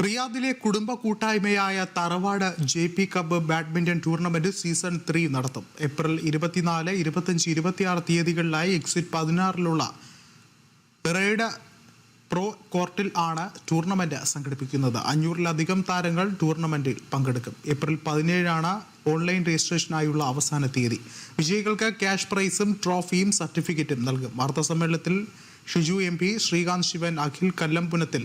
റിയാദിലെ കുടുംബ കൂട്ടായ്മയായ Tharavad J P cup badminton tournament season three നടത്തും. ഏപ്രിൽ ഇരുപത്തിനാല് ഇരുപത്തിയഞ്ച് ഇരുപത്തിയാറ് തീയതികളിലായി എക്സിറ്റ് പതിനാറിലുള്ള പെറേഡ് പ്രോ കോർട്ടിൽ ആണ് ടൂർണമെന്റ് സംഘടിപ്പിക്കുന്നത്. അഞ്ഞൂറിലധികം താരങ്ങൾ ടൂർണമെന്റിൽ പങ്കെടുക്കും. ഏപ്രിൽ പതിനേഴാണ് ഓൺലൈൻ രജിസ്ട്രേഷനായുള്ള അവസാന തീയതി. വിജയികൾക്ക് ക്യാഷ് പ്രൈസും ട്രോഫിയും സർട്ടിഫിക്കറ്റും നൽകും. വാർത്താ സമ്മേളനത്തിൽ ഷിജു എം പി ശ്രീകാന്ത് ശിവൻ അഖിൽ കല്ലംപുനത്തിൽ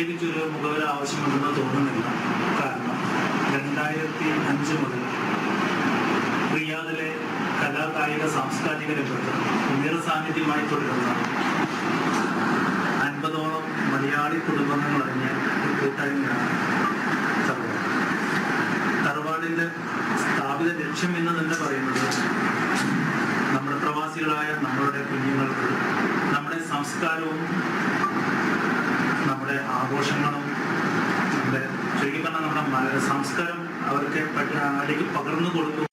പ്രത്യേകിച്ച് ഒരു മുഖവില ആവശ്യമുണ്ടെന്ന് തോന്നുന്നില്ല. കാരണം രണ്ടായിരത്തി അഞ്ച് മുതൽ റിയാദിലെ കലാ കായിക സാംസ്കാരിക രംഗത്ത് ഉയർ സാന്നിധ്യമായി തുടരുന്ന അൻപതോളം മലയാളി കുടുംബങ്ങൾ അടങ്ങിയ ഒരു കൂട്ടായ്മയാണ് തറവാട്. തറവാടിന്റെ സ്ഥാപിത ലക്ഷ്യം എന്ന് തന്നെ പറയുന്നത്? നമ്മുടെ പ്രവാസികളായ നമ്മളുടെ കുഞ്ഞുങ്ങൾക്ക് നമ്മുടെ സംസ്കാരവും നമ്മുടെ ആഘോഷങ്ങളും നമ്മുടെ ശരിക്കും പറഞ്ഞാൽ നമ്മുടെ മല- സംസ്കാരം അവർക്ക് അല്ലെങ്കിൽ പകർന്നു കൊടുക്കും